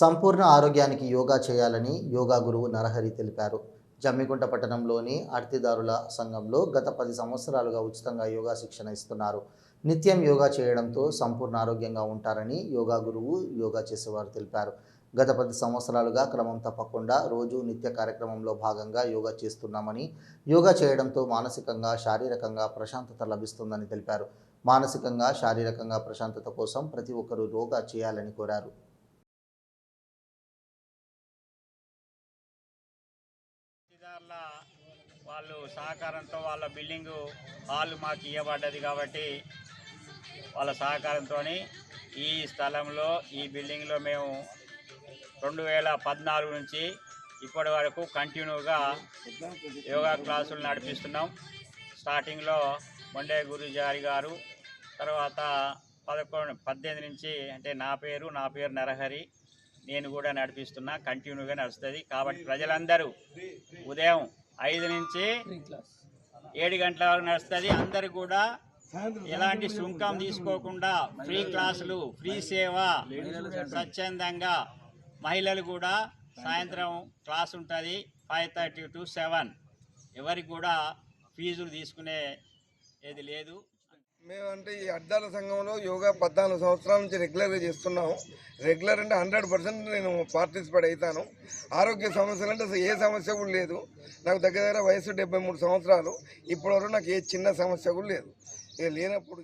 సంపూర్ణ ఆరోగ్యానికి యోగా చేయాలని యోగా గురువు నరహరి తెలిపారు. జమ్మిగుంట పట్టణంలోని అర్తిదారుల సంఘంలో గత పది సంవత్సరాలుగా ఉచితంగా యోగా శిక్షణ ఇస్తున్నారు. నిత్యం యోగా చేయడంతో సంపూర్ణ ఆరోగ్యంగా ఉంటారని యోగా గురువు యోగా చేసేవారు తెలిపారు. గత పది సంవత్సరాలుగా క్రమం తప్పకుండా రోజు నిత్య కార్యక్రమంలో భాగంగా యోగా చేస్తున్నామని యోగా చేయడంతో మానసికంగా శారీరకంగా ప్రశాంతత లభిస్తుందని తెలిపారు. మానసికంగా శారీరకంగా ప్రశాంతత కోసం ప్రతి ఒక్కరూ యోగా చేయాలని కోరారు. లబ్ధిదారుల వాళ్ళు సహకారంతో వాళ్ళ బిల్డింగు హాల్ మాకు ఇవ్వబడ్డది కాబట్టి వాళ్ళ సహకారంతో ఈ స్థలంలో ఈ బిల్డింగ్లో మేము రెండు వేల పద్నాలుగు నుంచి ఇప్పటి వరకు కంటిన్యూగా యోగా క్లాసులు నడిపిస్తున్నాం. స్టార్టింగ్లో మొండే గురుజారి గారు తర్వాత పదకొండు పద్దెనిమిది నుంచి అంటే నా పేరు నా పేరు నరహరి నేను కూడా నడిపిస్తున్నా కంటిన్యూగా నడుస్తుంది. కాబట్టి ప్రజలందరూ ఉదయం ఐదు నుంచి ఏడు గంటల వరకు నడుస్తుంది. అందరు కూడా ఎలాంటి సుంకం తీసుకోకుండా ఫ్రీ క్లాసులు ఫ్రీ సేవ స్వచ్ఛందంగా మహిళలు కూడా సాయంత్రం క్లాస్ ఉంటుంది. Five thirty to seven. ఎవరికి కూడా ఫీజులు తీసుకునే ఏది లేదు. మేమంటే ఈ అడ్డాల సంఘంలో యోగా పద్నాలుగు సంవత్సరాల నుంచి రెగ్యులర్గా చేస్తున్నాము. రెగ్యులర్ అంటే హండ్రెడ్ పర్సెంట్ నేను పార్టిసిపేట్ అవుతాను. ఆరోగ్య సమస్యలు అంటే ఏ సమస్య కూడా లేదు. నాకు దగ్గర దగ్గర వయసు డెబ్బై మూడు సంవత్సరాలు. ఇప్పటివరకు నాకు ఏ చిన్న సమస్య కూడా లేదు. ఇక లేనప్పుడు